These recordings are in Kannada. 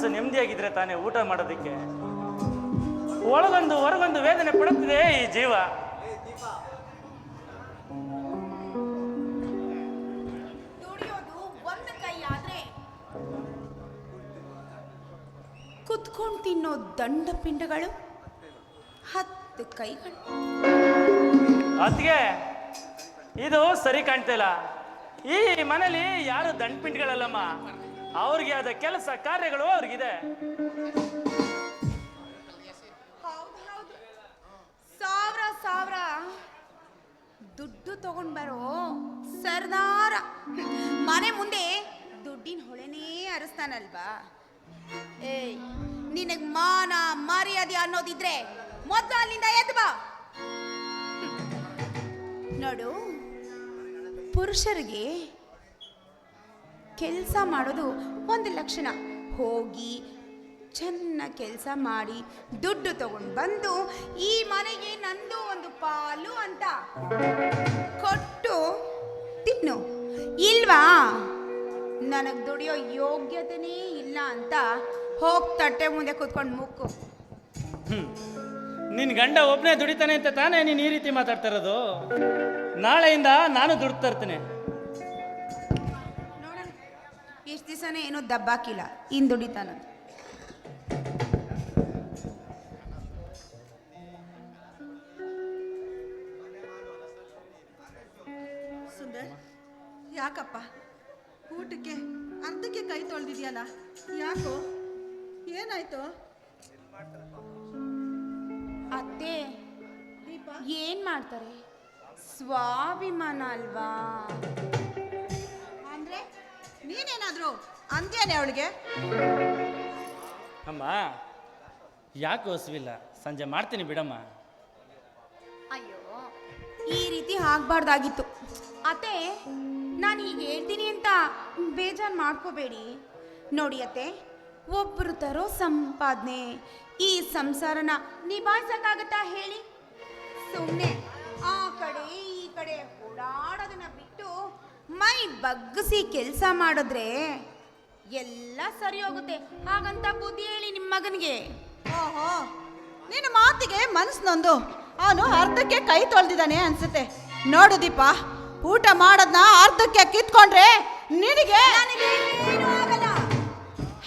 ಮನಸ್ಸು ನೆಮ್ಮದಿಯಾಗಿದ್ರೆ ತಾನೇ ಊಟ ಮಾಡೋದಕ್ಕೆ. ಒಳಗೊಂದು ಹೊರಗೊಂದು ವೇದನೆ ಪಡುತ್ತಿದೆ ಈ ಜೀವ. ಕುತ್ಕೊಂಡು ತಿನ್ನೋ ದಂಡ ಪಿಂಡಗಳು ಹತ್ತು ಕೈಗಳು. ಅದಕ್ಕೆ ಇದು ಸರಿ ಕಾಣ್ತಿಲ್ಲ. ಈ ಮನೇಲಿ ಯಾರು ದಂಡ್ಪಿಂಡ್ಗಳಲ್ಲಮ್ಮ? ಅವ್ರಿಗೆ ಆದ ಕೆಲಸ ಕಾರ್ಯಗಳು ಅವ್ರಿಗಿದೆ. ಸಾವಿರ ಸಾವಿರ. ದುಡ್ಡು ತಗೊಂಡ್ ಬರೋ ಸರ್ದಾರ. ಮನೆ ಮುಂದೆ ದುಡ್ಡಿನ ಹೊಳೆನೇ ಅರಸ್ತಾನಲ್ವಾ? ಏಯ್, ನಿನಗ್ ಮಾನ, ಮರ್ಯಾದೆ ಅನ್ನೋದಿದ್ರೆ ಮೊದಲು ಅಲ್ಲಿಂದ ಎದ್ದು ಬಾ. ನೋಡು, ಪುರುಷರಿಗೆ ಕೆಲಸ ಮಾಡೋದು ಒಂದು ಲಕ್ಷಣ. ಹೋಗಿ ಚೆನ್ನಾಗಿ ಕೆಲಸ ಮಾಡಿ ದುಡ್ಡು ತಗೊಂಡು ಬಂದು ಈ ಮನೆಗೆ ನಂದು ಒಂದು ಪಾಲು ಅಂತ ಕೊಟ್ಟು ತಿನ್ನು. ಇಲ್ವಾ? ನನಗೆ ದುಡಿಯೋ ಯೋಗ್ಯತೆನೇ ಇಲ್ಲ ಅಂತ ಹೋಗ್ ತಟ್ಟೆ ಮುಂದೆ ಕೂತ್ಕೊಂಡು ಮುಕ್ಕು. ನಿನ್ನ ನಿನ್ ಗಂಡ ಒಬ್ಬನೇ ದುಡಿತಾನೆ ಅಂತ ತಾನೇ ನೀನು ಈ ರೀತಿ ಮಾತಾಡ್ತಾ ಇರೋದು? ನಾಳೆಯಿಂದ ನಾನು ದುಡ್ತಾ ತರ್ತೀನಿ. ದಿವಸನೇ ಏನು ದಬ್ಬಾಕಿಲ್ಲ ಇನ್ನು ದುಡಿತಾನ ಸುಂದರ್ ಯಾಕಪ್ಪ? ಊಟಕ್ಕೆ ಅರ್ಧಕ್ಕೆ ಕೈ ತೊಳೆದಿದ್ಯಲ್ಲ ಯಾಕೋ? ಏನಾಯ್ತು? ಅತ್ತೆ ಏನ್ ಮಾಡ್ತಾರೆ? ಸ್ವಾಭಿಮಾನ ಅಲ್ವಾ? ನೀನೇನಾದ್ರು ಅಂದ್ಯಾನೆ ಅವಳಿಗೆ? ಅಮ್ಮ ಯಾಕೆ ಹೊಸವಿಲ್ಲ? ಸಂಜೆ ಮಾಡ್ತೀನಿ ಬಿಡಮ್ಮ. ಅಯ್ಯೋ ಈ ರೀತಿ ಆಗ್ಬಾರ್ದಾಗಿತ್ತು. ಅತ್ತೆ ನಾನು ಈಗ ಹೇಳ್ತೀನಿ ಅಂತ ಬೇಜಾರು ಮಾಡ್ಕೋಬೇಡಿ. ನೋಡಿ ಅತ್ತೆ ಒಬ್ಬರು ತರೋ ಸಂಪಾದನೆ ಈ ಸಂಸಾರನ ನಿಭಾಯಿಸಕ್ಕಾಗತ್ತಾ ಹೇಳಿ? ಸುಮ್ಮನೆ ಆ ಕಡೆ ಈ ಕಡೆ ಓಡಾಡೋದನ್ನ ಬಿಟ್ಟು ಮೈ ಬಗ್ಗಿಸಿ ಕೆಲಸ ಮಾಡಿದ್ರೆ ಎಲ್ಲ ಸರಿ ಹೋಗುತ್ತೆ. ಹಾಗಂತ ಬುದ್ಧಿ ಹೇಳಿ ನಿಮ್ಮ ಮಗನಿಗೆ. ಓಹೋ ನಿನ್ನ ಮಾತಿಗೆ ಮನಸ್ಸಿನೊಂದು ಅವನು ಅರ್ಧಕ್ಕೆ ಕೈ ತೊಳೆದಿದ್ದಾನೆ ಅನ್ಸುತ್ತೆ. ನೋಡು ದೀಪ ಊಟ ಮಾಡೋದನ್ನ ಅರ್ಧಕ್ಕೆ ಕಿತ್ಕೊಂಡ್ರೆ ನಿನಗೆ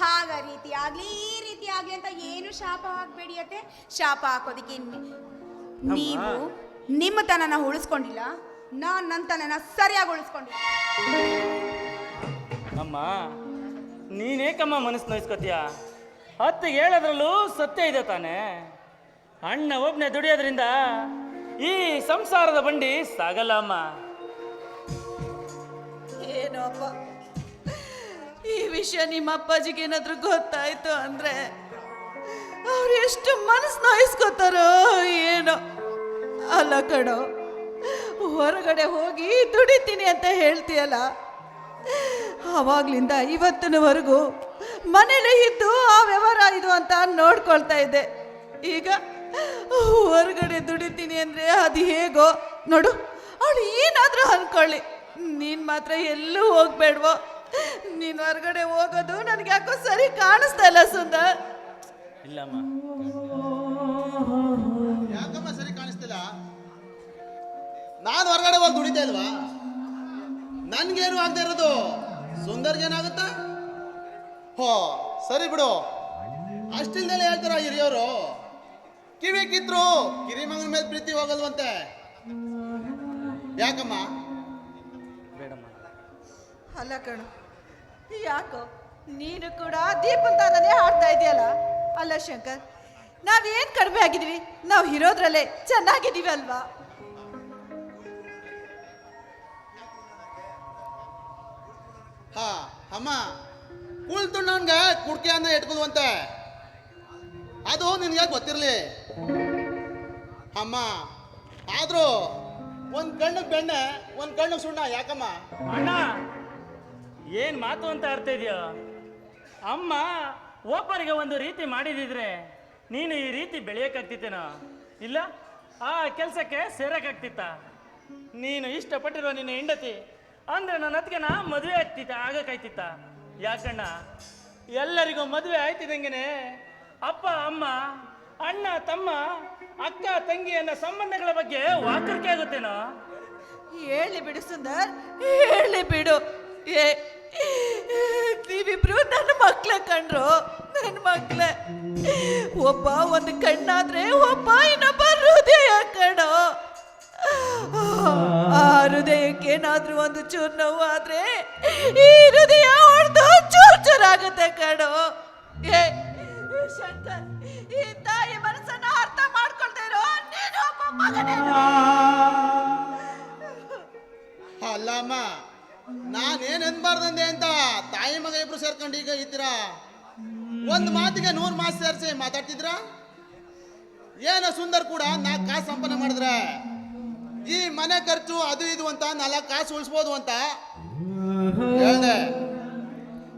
ಹಾಗ ರೀತಿ ಆಗ್ಲಿ ಈ ರೀತಿ ಆಗ್ಲಿ ಅಂತ ಏನು ಶಾಪ ಹಾಕ್ಬೇಡಿ ಅತ್ತೆ. ಶಾಪ ಹಾಕೋದಕ್ಕೆ ನೀವು ನಿಮ್ಮ ತನನ ಉಳಿಸ್ಕೊಂಡಿಲ್ಲ. ನಾನ್ ನನ್ನ ಸರಿಯಾಗಿ ಉಳಿಸ್ಕೊಂಡು ಅಮ್ಮ ನೀನೇಕಮ್ಮ ಮನಸ್ಸು ನೋಯಿಸ್ಕೊತೀಯ? ಹತ್ತಿಗೆ ಹೇಳೋದ್ರಲ್ಲೂ ಸತ್ಯ ಇದೆ ತಾನೆ. ಅಣ್ಣ ಒಬ್ಬನೇ ದುಡಿಯೋದ್ರಿಂದ ಈ ಸಂಸಾರದ ಬಂಡಿ ಸಾಗಲ್ಲ ಅಮ್ಮ. ಏನೋಪ್ಪ ಈ ವಿಷಯ ನಿಮ್ಮ ಅಪ್ಪಾಜಿಗೆ ಏನಾದ್ರೂ ಗೊತ್ತಾಯ್ತು ಅಂದ್ರೆ ಅವ್ರು ಎಷ್ಟು ಮನಸ್ಸು ನೋಯಿಸ್ಕೋತಾರೋ ಏನೋ. ಅಲ್ಲ ಕಣೋ ಹೊರಗಡೆ ಹೋಗಿ ದುಡಿತೀನಿ ಅಂತ ಹೇಳ್ತೀಯಲ್ಲ? ಆವಾಗ್ಲಿಂದ ಇವತ್ತಿನವರೆಗೂ ಮನೇಲಿ ಇದ್ದು ಆ ವ್ಯವಹಾರ ಇದು ಅಂತ ನೋಡ್ಕೊಳ್ತಾ ಇದ್ದೆ. ಈಗ ಹೊರಗಡೆ ದುಡಿತೀನಿ ಅಂದ್ರೆ ಅದು ಹೇಗೋ ನೋಡು, ಅವಳು ಏನಾದರೂ ಅನ್ಕೊಳ್ಳಿ. ನೀನು ಮಾತ್ರ ಎಲ್ಲೂ ಹೋಗ್ಬೇಡ್ವೋ. ನೀನು ಹೊರಗಡೆ ಹೋಗೋದು ನನಗೆ ಯಾಕೋ ಸರಿ ಕಾಣಿಸ್ತಾ ಇಲ್ಲ ಸುಂದರ್. ಇಲ್ಲಮ್ಮ. ನಾನು ಹೊರಗಡೆ ಹೋಗಿ ದುಡಿತಾ ಇಲ್ವಾ? ನನ್ಗೇನು ಆಗದೆ ಇರೋದು? ಸುಂದರ್ಗೇನಾಗುತ್ತಾ? ಹೋ ಸರಿ ಬಿಡು. ಅಷ್ಟಿಲ್ದಲೇ ಹೇಳ್ತಾರ ಹಿರಿಯವರು? ಕಿವಿ ಕಿತ್ರು ಕಿರಿಮಗನ ಮೇಲೆ ಪ್ರೀತಿ ಹೋಗಲ್ವಂತೆ. ಯಾಕಮ್ಮ? ಬೇಡಮ್ಮ. ಅಲ್ಲ ಕಣು ಯಾಕೋ? ನೀನು ಕೂಡ ದೀಪನ್ ತಾನೇ ಹಾಡ್ತಾ ಇದೆಯಲ್ಲ? ಅಲ್ಲ ಶಂಕರ್ ನಾವೇನ್ ಕಡಿಮೆ ಆಗಿದೀವಿ ನಾವು ಇರೋದ್ರಲ್ಲೇ ಚೆನ್ನಾಗಿದೀವಿ ಅಲ್ವಾ? ಹಾ, ಅಮ್ಮ ಕುಳ್ತು ನನ್ಗೆ ಕುಡ್ಕೆ ಅನ್ನ ಇಟ್ಕೊಲ್ವಂತೆ ಅದು ನಿನ್ಗೆ ಗೊತ್ತಿರಲಿ. ಅಮ್ಮ, ಆದ್ರೂ ಒಂದ್ ಕಣ್ಣು ಬೆಣ್ಣೆ, ಒಂದ್ ಕಣ್ಣು ಸುಣ್ಣ, ಯಾಕಮ್ಮ? ಅಣ್ಣ, ಏನ್ ಮಾತು ಅಂತ ಅರ್ಥ ಇದೆಯೋ? ಅಮ್ಮ, ಒಬ್ಬರಿಗೆ ಒಂದು ರೀತಿ ಮಾಡಿದಿದ್ರೆ ನೀನು ಈ ರೀತಿ ಬೆಳೆಯಕ್ಕಾಗ್ತಿತ್ತೇನೋ ಇಲ್ಲ, ಆ ಕೆಲಸಕ್ಕೆ ಸೇರಕ್ಕಾಗ್ತಿತ್ತ ನೀನು ಇಷ್ಟಪಟ್ಟಿರೋ ನಿನ್ನ ಹೆಂಡತಿ ಅಂದ್ರೆ ನನ್ನ ಹತ್ಗೆನ ಮದುವೆ ಆಗ್ತಿತ್ತ ಆಗಕ್ಕಾಯ್ತಿತ್ತ ಯಾಕಣ್ಣ? ಎಲ್ಲರಿಗೂ ಮದುವೆ ಆಯ್ತಿದಂಗೆನೆ ಅಪ್ಪ, ಅಮ್ಮ, ಅಣ್ಣ, ತಮ್ಮ, ಅಕ್ಕ ತಂಗಿಯನ್ನ ಸಂಬಂಧಗಳ ಬಗ್ಗೆ ವಾಕರಿಕೆ ಆಗುತ್ತೇನೋ? ಹೇಳಿ ಬಿಡು ಸುಂದರ್, ಹೇಳಿ ಬಿಡು. ಏ, ನೀವಿಬ್ರು ನನ್ನ ಮಕ್ಳ ಕಂಡ್ರು ನನ್ನ ಮಕ್ಳ. ಒಬ್ಬ ಒಂದು ಕಣ್ಣಾದ್ರೆ ಒಬ್ಬ ಇನ್ನೊಬ್ಬ ಹೃದಯ ಕಣೋ. ಆ ಹೃದಯಕ್ಕೆ ಏನಾದ್ರೂ ಒಂದು ಚೂರು ಆದ್ರೆ ಈ ಹೃದಯ ಹೊಡೆದು ಚೂರ್ ಚೂರಾಗುತ್ತೆ ಕಣೋ. ಏ ಶಂಕರ್, ಈ ತಾಯಿ ಮನಸ್ಸನ್ನ ಅರ್ಥ ಮಾಡ್ಕೊಳ್ತಾ ಇರೋ ನೀನು ಒಬ್ಬ ಅಲ್ಲಮ್ಮ, ನಾನೇನ್ ಅನ್ಬಾರ್ದಂದೆ ಅಂತ ತಾಯಿ ಮಗ ಇಬ್ರು ಸೇರ್ಕೊಂಡು ಈಗ ಇದ್ದೀರಾ? ಒಂದ್ ಮಾತಿಗೆ ನೂರ್ ಮಾತು ಸೇರಿಸಿ ಮಾತಾಡ್ತಿದ್ರ ಏನ ಸುಂದರ್ ಕೂಡ ನಾಲ್ಕು ಕಾಸು ಸಂಪನ್ನ ಮಾಡಿದ್ರೆ ಈ ಮನೆ ಖರ್ಚು ಅದು ಇದು ಅಂತ ನಾಲ್ಕು ಕಾಸು ಉಳಿಸ್ಬೋದು ಅಂತ ಹೇಳ್ದೆ.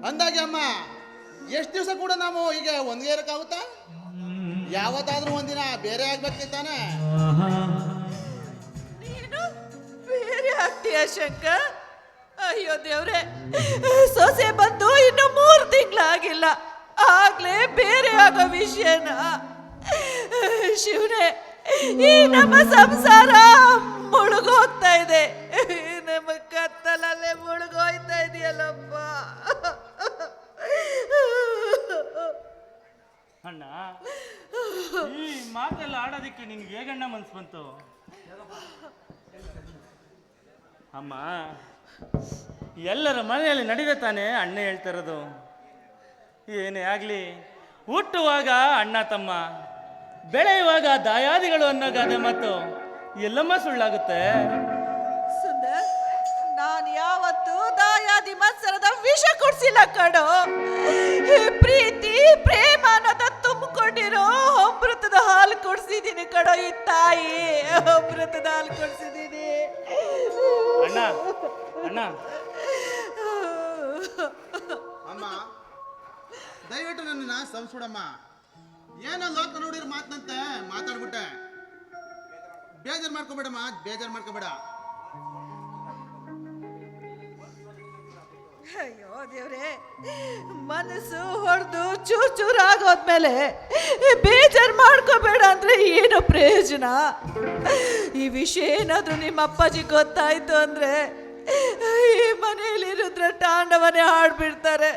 ಅಂದಾಗೆ ಅಮ್ಮ ಎಷ್ಟು ದಿವಸ ಕೂಡ ನಾವು ಈಗ ಒಂದ್ಗೆ ಇರಕ್ಕಾಗುತ್ತಾ? ಯಾವತ್ತಾದ್ರೂ ಒಂದಿನ ಬೇರೆ ಆಗ್ಬೇಕು ತಾನೆ. ನೀನು ಬೇರೆ ಆಗ್ತೀಯ ಶಂಕರ್? ಅಯ್ಯೋ ದೇವ್ರೆ ಸೊಸೆ ಬಂದು ಇನ್ನು ಮೂರು ತಿಂಗಳಾಗಿಲ್ಲ. ಆಗ್ಲೇ ಬೇರೆ ಆಗೋ ವಿಷಯನ. ಶಿವನೇ ಈ ನಮ್ಮ ಸಂಸಾರ ಮುಳುಗೋಗ್ತಾ ಇದೆ. ನಮ್ಮ ಕತ್ತಲಲ್ಲೇ ಮುಳುಗೋಯ್ತಾ ಇದೆಯಲ್ಲಪ್ಪ. ಅಣ್ಣ, ಈ ಮಾತೆಲ್ಲ ಆಡೋದಿಕ್ಕೆ ನಿನ್ಗೆ ಹೇಗಣ್ಣ ಮನ್ಸು ಬಂತು? ಅಮ್ಮ, ಎಲ್ಲರ ಮನೆಯಲ್ಲಿ ನಡೀದೆ ತಾನೇ ಅಣ್ಣ ಹೇಳ್ತಾ ಇರೋದು? ಏನೇ ಆಗಲಿ, ಹುಟ್ಟುವಾಗ ಅಣ್ಣ ತಮ್ಮ, ಬೆಳೆಯುವಾಗ ದಾಯಾದಿಗಳು ಅನ್ನೋ ಗಾದೆ ಮಾತು. ಎಲ್ಲಮ್ಮ ಸುಳ್ಳಾಗುತ್ತೆ? ಸುಂದರ್ ನಾನು ಯಾವತ್ತು ದಾಯಾದಿ ಮತ್ಸರದ ವಿಷ ಕೊಡ್ಸಿಲ್ಲ ಕಣೋ. ಪ್ರೀತಿ ಪ್ರೇಮ ಅನ್ನೋದ ತುಂಬಿಕೊಂಡಿರೋ ಅಮೃತದ ಹಾಲು ಕೊಡ್ಸಿದ್ದೀನಿ ಕಣೋ ಈ ತಾಯಿ. ಅಮೃತದ ಹಾಲು ಕೊಡ್ಸಿದ್ದೀನಿ ಅಣ್ಣ ಅಣ್ಣ. ಅಮ್ಮ ದಯವಿಟ್ಟು ನನ್ನ ಸಂಸ್ಬಿಡಮ್ಮ ಏನೋ ಲೋಕ ನೋಡಿರೋ ಮಾತಂತೆ ಮಾತಾಡ್ಬಿಟ್ಟೆ. ಬೇಜಾರ್ ಮಾಡ್ಕೋಬೇಡಮ್ಮ, ಬೇಜಾರ್ ಮಾಡ್ಕೋಬೇಡ. ಅಯ್ಯೋ ದೇವ್ರೆ, ಮನಸ್ಸು ಹೊಡೆದು ಚೂರ್ ಚೂರ್ ಆಗೋದ್ಮೇಲೆ ಬೇಜಾರ್ ಮಾಡ್ಕೋಬೇಡ ಅಂದ್ರೆ ಏನು ಪ್ರಯೋಜನ? ಈ ವಿಷಯ ಏನಾದ್ರೂ ನಿಮ್ಮ ಅಪ್ಪಾಜಿ ಗೊತ್ತಾಯ್ತು ಅಂದ್ರೆ ಈ ಮನೆಯಲ್ಲಿ ರುದ್ರ ತಾಂಡವನೇ ಹಾಡ್ಬಿಡ್ತಾರೆ.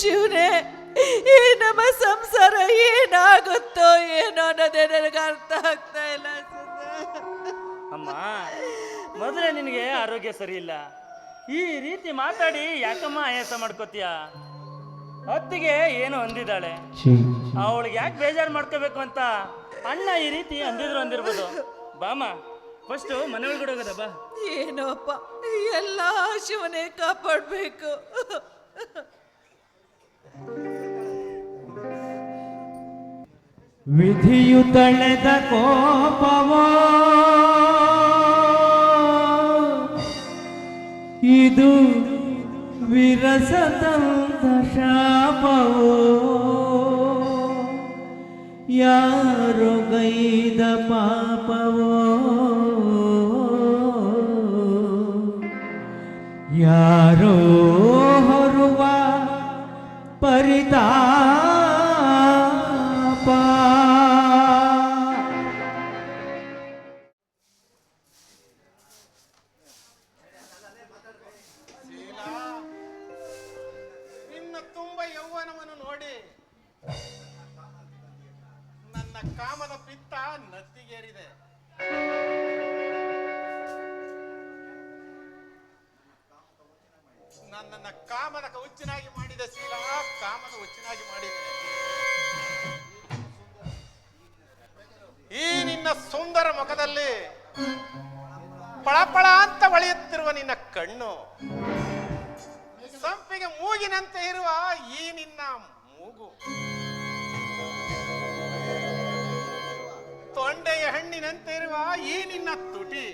ಶಿವನೇ, ಈ ನಮ್ಮ ಸಂಸಾರ ಏನಾಗುತ್ತೋ ಏನೋ ಅನ್ನೋದೇ ನನಗೆ ಆರೋಗ್ಯ ಸರಿ ಇಲ್ಲ. ಈ ರೀತಿ ಮಾತಾಡಿ ಯಾಕಮ್ಮ ಆಯಾಸ ಮಾಡ್ಕೋತೀಯ? ಹೊತ್ತಿಗೆ ಏನು ಅಂದಿದ್ದಾಳೆ. ಅವಳಿಗೆ ಯಾಕೆ ಬೇಜಾರು ಮಾಡ್ಕೋಬೇಕು ಅಂತ ಅಣ್ಣ ಈ ರೀತಿ ಅಂದಿದ್ರು ಅಂದಿರ್ಬೋದು. ಬಾಮ ಫಸ್ಟ್ ಮನೆ ಒಳಗಡೆ ಹೋಗೋದ ಬಾ. ಏನೋಪ್ಪ ಎಲ್ಲ ಶಿವನೇ ಕಾಪಾಡ್ಬೇಕು. ವಿಧಿಯು ತಳೆದ ಕೋಪವೋ? ಇದು ವಿರಸದಂತ ಶಾಪವೋ? ಯಾರು ಗೈದ ಪಾಪವೋ? ಯಾರೋ ಕಾಮದ ಹುಚ್ಚಿನಾಗಿ ಮಾಡಿದ ಶೀಲ, ಕಾಮನ ಹುಚ್ಚಿನಾಗಿ ಮಾಡಿದ. ಈ ನಿನ್ನ ಸುಂದರ ಮುಖದಲ್ಲಿ ಪಳಪಳ ಅಂತ ಹೊಳೆಯುತ್ತಿರುವ ನಿನ್ನ ಕಣ್ಣು, ಸಂಪಿಗೆ ಮೂಗಿನಂತೆ ಇರುವ ಈ ನಿನ್ನ ಮೂಗು, ತೊಂಡೆಯ ಹಣ್ಣಿನಂತೆ ಇರುವ ಈ ನಿನ್ನ ತುಟಿ,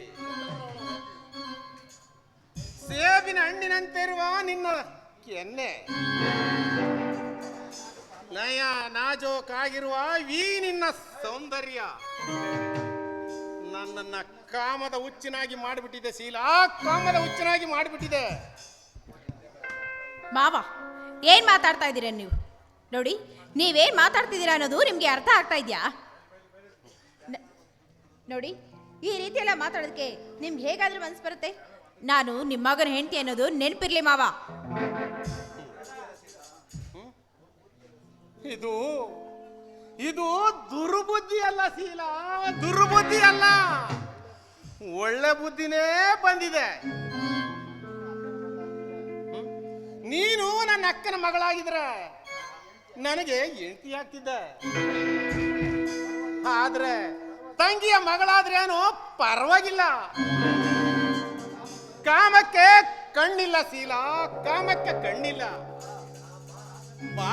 ಸೇಬಿನ ಹಣ್ಣಿನಂತೆ ಇರುವ ನಿನ್ನ ಕೆನ್ನೆ ನಯ ನಾಜೋಕಾಗಿರುವ ಈ ನಿನ್ನ ಸೌಂದರ್ಯ ನನ್ನನ್ನ ಕಾಮದ ಹುಚ್ಚಿನಾಗಿ ಮಾಡಿಬಿಟ್ಟಿದೆ ಶೀಲ. ಕಾಮದ ಹುಚ್ಚಿನಾಗಿ ಮಾಡಿಬಿಟ್ಟಿದೆ. ಮಾವ, ಏನ್ ಮಾತಾಡ್ತಾ ಇದ್ದೀರಾ ನೀವು? ನೋಡಿ, ನೀವೇನ್ ಮಾತಾಡ್ತಿದ್ದೀರಾ ಅನ್ನೋದು ನಿಮ್ಗೆ ಅರ್ಥ ಆಗ್ತಾ ಇದೆಯಾ? ನೋಡಿ, ಈ ರೀತಿ ಎಲ್ಲ ಮಾತಾಡೋದಕ್ಕೆ ನಿಮ್ಗೆ ಹೇಗಾದ್ರೂ ಮನ್ಸು ಬರುತ್ತೆ? ನಾನು ನಿಮ್ಮ ಮಗನ ಹೆಂಡತಿ ಅನ್ನೋದು ನೆನಪಿರ್ಲಿ ಮಾವ. ಇದು ಇದು ದುರ್ಬುದ್ಧಿ ಅಲ್ಲ ಶೀಲ, ದುರ್ಬುದ್ಧಿ ಅಲ್ಲ. ಒಳ್ಳೆ ಬುದ್ಧಿನೇ ಬಂದಿದೆ. ನೀನು ನನ್ನ ಅಕ್ಕನ ಮಗಳಾಗಿದ್ರೆ ನನಗೆ ಹೆಂಡತಿ ಆಗ್ತಿದ್ದೆ. ಆದ್ರೆ ತಂಗಿಯ ಮಗಳಾದ್ರೇನು ಪರವಾಗಿಲ್ಲ. ಕಾಮಕ್ಕೆ ಕಣ್ಣಿಲ್ಲ ಶೀಲ, ಕಾಮಕ್ಕೆ ಕಣ್ಣಿಲ್ಲ. ಬಾ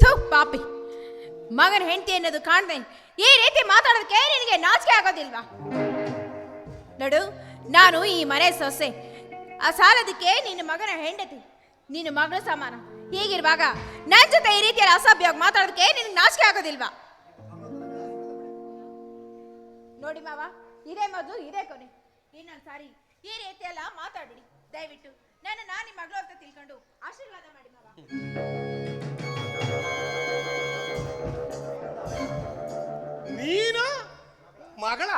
ಥು, ಪಾಪಿ. ಮಗನ ಹೆಂಡತಿ ಅನ್ನೋದು ಕಾಣ್ದೆ. ಈ ರೀತಿ ಮಾತಾಡೋದಕ್ಕೆ ನಿನಗೆ ನಾಚಿಕೆ ಆಗೋದಿಲ್ವಾ? ನೋಡು, ನಾನು ಈ ಮನೆ ಸೊಸೆ. ಆ ಸಾಲದಕ್ಕೆ ನಿನ್ನ ಮಗನ ಹೆಂಡತಿ, ನಿನ್ನ ಮಗಳ ಸಮಾನ. ಹೀಗಿರುವಾಗ ನನ್ನ ಜೊತೆ ಈ ರೀತಿಯಲ್ಲಿ ಅಸಭ್ಯವಾಗಿ ಮಾತಾಡೋದಕ್ಕೆ ನಿನಗೆ ನಾಚಿಕೆ ಆಗೋದಿಲ್ವಾ? ನೋಡಿ ಮಾವ, ಇದೇ ಮೊದಲು ಇದೇ ಕೊನೆ. ಇನ್ನೊಂದು ಸಾರಿ ಈ ರೀತಿ ಎಲ್ಲ ಮಾತಾಡಿ ದಯವಿಟ್ಟು. ನಾನು ನಾನು ನಿಮ್ಮ ಮಗಳು ಅಂತ ತಿಳ್ಕೊಂಡು ಆಶೀರ್ವಾದ ಮಾಡಿ ಮಾವ. ನೀನು ಮಗಳ?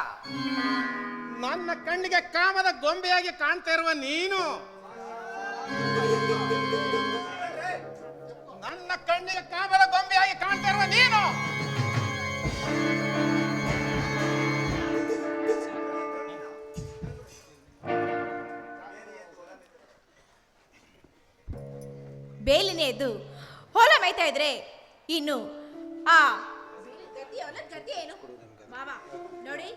ನನ್ನ ಕಣ್ಣಿಗೆ ಕಾಮದ ಗೊಂಬೆಯಾಗಿ ಕಾಣ್ತಾ ಇರುವ ನೀನು? ನನ್ನ ಕಣ್ಣಿಗೆ ಕಾಮದ ಗೊಂಬೆಯಾಗಿ ಕಾಣ್ತಾ ಇರುವ ನೀನು? ಬೇಲಿನೇ ಎದ್ದು ಹೊಲ ಮೈತಾ ಇದ್ರೆ ಇನ್ನು ಆ ಏನು ಮಾವ ನೋಡಿ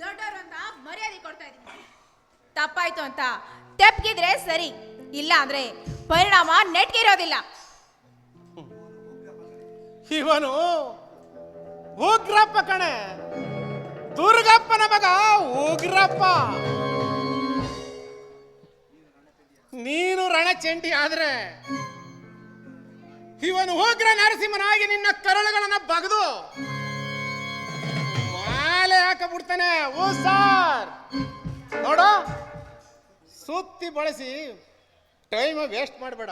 ದೊಡ್ಡವರು ಅಂತ ಮರ್ಯಾದೆ ಕೊಡ್ತಾ ಇದ್ದೀನಿ. ತಪ್ಪಾಯ್ತು ಅಂತ ತೆಪ್ಗಿದ್ರೆ ಸರಿ, ಇಲ್ಲ ಅಂದ್ರೆ ಪರಿಣಾಮ ನೆಟ್ಗಿರೋದಿಲ್ಲ ಇವನು ಉಗ್ರಪ್ಪ ಕಣೆ. ದುರ್ಗಪ್ಪನ ಮಗ ಉಗ್ರಪ್ಪ. ನೀನು ರಣಚಂಡಿ ಆದ್ರೆ ಇವನು ಉಗ್ರ ನರಸಿಂಹನಾಗಿ ನಿನ್ನ ಕರಳುಗಳನ್ನ ಬಗದು ಮಾಲೆ ಹಾಕಬಿಡ್ತಾನೆ. ಓ ಸಾರ್! ನೋಡ, ಸುತ್ತಿ ಬಳಸಿ ಟೈಮ್ ವೇಸ್ಟ್ ಮಾಡಬೇಡ.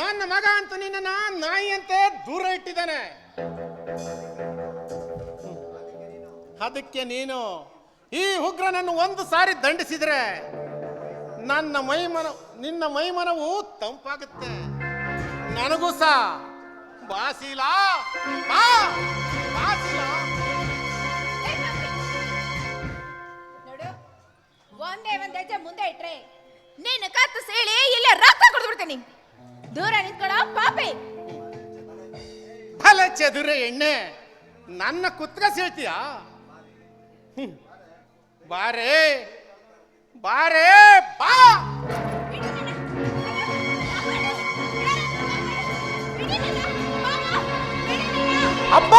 ನನ್ನ ಮಗ ಅಂತ ನಿನ್ನ ಅಂತ ದೂರ ಇಟ್ಟಿದ್ದಾನೆ. ಅದಕ್ಕೆ ನೀನು ಈ ಉಗ್ರನನ್ನು ಒಂದು ಸಾರಿ ದಂಡಿಸಿದ್ರೆ ನನ್ನ ಮೈಮನ ನಿನ್ನ ಮೈಮನವು ತಂಪಾಗುತ್ತೆ. ನನಗೂ ಸಾ. ಬಾಸಿಲಾ ಬಾ. ಬಾಸಿಲಾ ನೋಡು ಒಂದೇ ಒಂದ್ ಹೆಜ್ಜೆ ಮುಂದೆ ಇಟ್ರೆ ನೀನು ಕತ್ತು ಸೀಳಿ ಇಲ್ಲ ರಕ್ತ ಕುಡಿದ್ಬಿಡ್ತೀನಿ ದೂರ ನಿಂತ್ಕೊಳ ಪಾಪಿ. ಫಲ ಚದುರೆ ಎಣ್ಣೆ ನನ್ನ ಕುತ್ರ ಸೀಳ್ತೀಯ. ಬಾರೇ ಬಾರೇ ಬಾ. ಅಪ್ಪ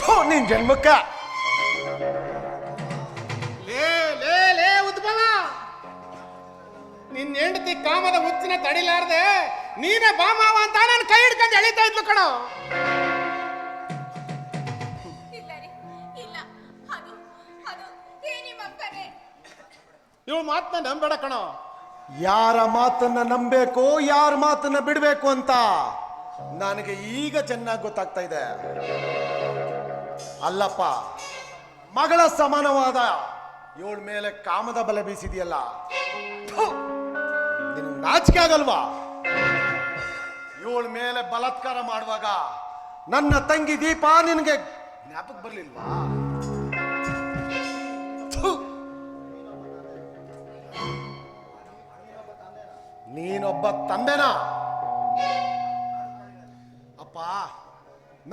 ಥು, ನಿನ್ ಜನ್ಮಕ್ಕ. ಲೇ ಲೇ ಲೇ ಉದ್ಭವ. ನಿನ್ನ ಹೆಂಡತಿ ಕಾಮದ ಹುಚ್ಚಿನ ತಡಿಲಾರ್ದೆ ನೀನೇ ಬಾಮಾವ ಅಂತ ನಾನು ಕೈ ಹಿಡ್ಕೊಂಡು ಎಳಿತಾ ಇದ್ಲು ಕಣೋ. ಇಲ್ಲ ಮಾತ್ನ ಇವಳು ಮಾತನ್ನ ನಂಬೇಡ ಕಣೋ. ಯಾರ ಮಾತನ್ನ ನಂಬೇಕು ಯಾರ ಮಾತನ್ನ ಬಿಡಬೇಕು ಅಂತ ನನಗೆ ಈಗ ಚೆನ್ನಾಗಿ ಗೊತ್ತಾಗ್ತಾ ಇದೆ. ಅಲ್ಲಪ್ಪ, ಮಗಳ ಸಮಾನವಾದ ಇವಳ ಮೇಲೆ ಕಾಮದ ಬಲೆ ಬೀಸಿದೆಯಲ್ಲ? ನಿನ್ ನಾಚಿಕೆ ಆಗಲ್ವಾ? ಇವಳ ಮೇಲೆ ಬಲಾತ್ಕಾರ ಮಾಡುವಾಗ ನನ್ನ ತಂಗಿ ದೀಪ ನಿನಗೆ ಜ್ಞಾಪಕ ಬರ್ಲಿಲ್ವಾ? ನೀನೊಬ್ಬ ತಂದೆನಾ? ಅಪ್ಪ,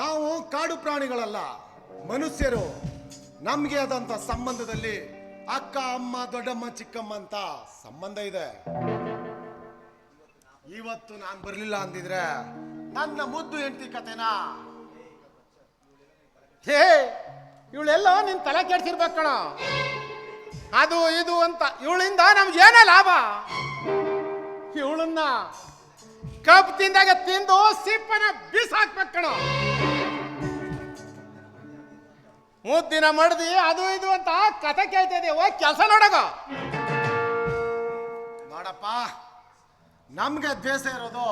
ನಾವು ಕಾಡು ಪ್ರಾಣಿಗಳಲ್ಲ, ಮನುಷ್ಯರು. ನಮಗೆ ಆದಂತ ಸಂಬಂಧದಲ್ಲಿ ಅಕ್ಕ, ಅಮ್ಮ, ದೊಡ್ಡಮ್ಮ, ಚಿಕ್ಕಮ್ಮ ಅಂತ ಸಂಬಂಧ ಇದೆ. ಇವತ್ತು ನಾನು ಬರಲಿಲ್ಲ ಅಂದಿದ್ರೆ ನನ್ನ ಮುದ್ದು ಹೆಂಡತಿ ಕತೆನಾ ಹೇ, ಇವಳೆಲ್ಲ ನಿನ್ ತಲೆ ಕೆಡ್ಸಿರ್ಬೇಕಣ ಕಣ. ಅದು, ಇದು ಅಂತ, ಇವಳಿಂದ ನಮ್ಗೆ ಏನೇ ಲಾಭ? ಇವಳನ್ನ ಕಬ್ಬು ತಿಂದಾಗ ತಿಂದು ಸಿಪ್ಪನ ಬಿಸಾಕ್ಬೇಕು ಕಣ ದಿನ ಮಾಡ್ದೆ ಅದು ಇದು ಅಂತ ಕತೆ ಕೇಳ್ತಾ ಓ ಕೆಲಸ ನೋಡಗ. ನೋಡಪ್ಪ ನಮ್ಗೆ ದ್ವೇಷ ಇರೋದು.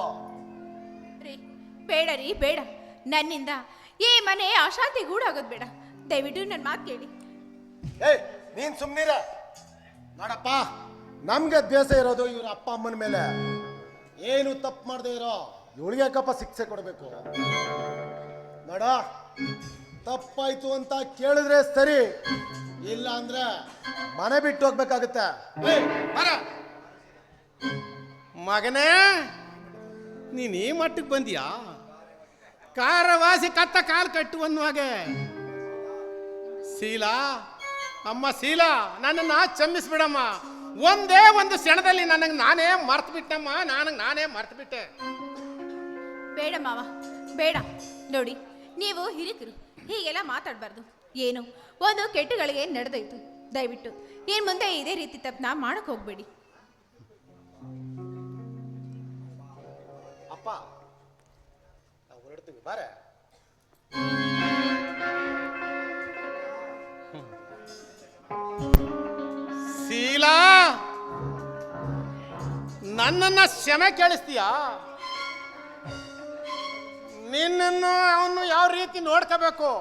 ರೀ ಬೇಡ ರೀ ಬೇಡ. ನನ್ನಿಂದ ಈ ಮನೆ ಅಶಾಂತಿ ಗೂಡಾಗೋದು ಬೇಡ. ದಯವಿಟ್ಟು ನನ್ನ ಮಾತು ಕೇಳಿ. ಏಯ್ ನೀನ್ ಸುಮ್ನಿರ. ನೋಡಪ್ಪ ನಮ್ಗೆ ದ್ವೇಷ ಇರೋದು ಇವ್ರ ಅಪ್ಪ ಅಮ್ಮನ ಮೇಲೆ. ಏನು ತಪ್ಪು ಮಾಡದೆ ಇರೋ? ಇವಳಿಗೆ ಯಾಕಪ್ಪ ಶಿಕ್ಷೆ ಕೊಡಬೇಕು? ನೋಡ, ತಪ್ಪಾಯ್ತು ಅಂತ ಕೇಳಿದ್ರೆ ಸರಿ, ಇಲ್ಲ ಅಂದ್ರೆ ಮನೆ ಬಿಟ್ಟು ಹೋಗ್ಬೇಕಾಗತ್ತೆ. ಮಗನೇ, ನೀನು ಈ ಮಟ್ಟಕ್ಕೆ ಬಂದಿಯಾ? ಕಾರವಾಸಿ ಕತ್ತ ಕಾಲು ಕಟ್ಟು ಅನ್ನುವಾಗೆ ಶೀಲಾ ಅಮ್ಮ ಶೀಲಾ ನನ್ನನ್ನ ಕ್ಷಮಿಸ್ಬಿಡಮ್ಮ ಒಂದೇ ಒಂದು ಕ್ಷಣದಲ್ಲಿ ನನಗೆ ನಾನೇ ಮರ್ತು ಬಿಟ್ಟಮ್ಮ ನನಗೆ ನಾನೇ ಮರ್ತು ಬಿಟ್ಟೆ ಬೇಡ ಮಾವ ಬೇಡ. ನೋಡಿ ನೀವು ಹಿರಿಕರು ಹೀಗೆಲ್ಲ ಮಾತಾಡಬಾರ್ದು. ಏನು ಒಂದು ಕೆಟ್ಟಗಳಿಗೆ ನಡೆದೋಯ್ತು. ದಯವಿಟ್ಟು ಏನ್ ಮುಂದೆ ಇದೇ ರೀತಿ ತಪ್ಪನ್ನ ಮಾಡಕ್ ಹೋಗ್ಬೇಡಿ. ಅಪ್ಪ ನಾವು ಹೊರಡ್ತೀವಿ ಬಾರೆ. ನನ್ನನ್ನ ಕ್ಷಮೆ ಕೇಳಿಸ್ತೀಯಾ? ನಿನ್ನನ್ನು ಅವನು ಯಾವ ರೀತಿ ನೋಡ್ಕೋಬೇಕು?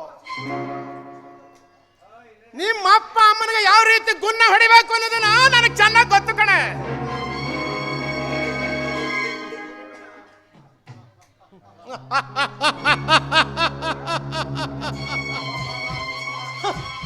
ನಿಮ್ಮ ಅಪ್ಪ ಅಮ್ಮನಿಗೆ ಯಾವ ರೀತಿ ಗುನ್ನ ಹೊಡಿಬೇಕು ಅನ್ನೋದನ್ನ ನನಗೆ ಚೆನ್ನಾಗಿ ಗೊತ್ತು ಕಣೆ.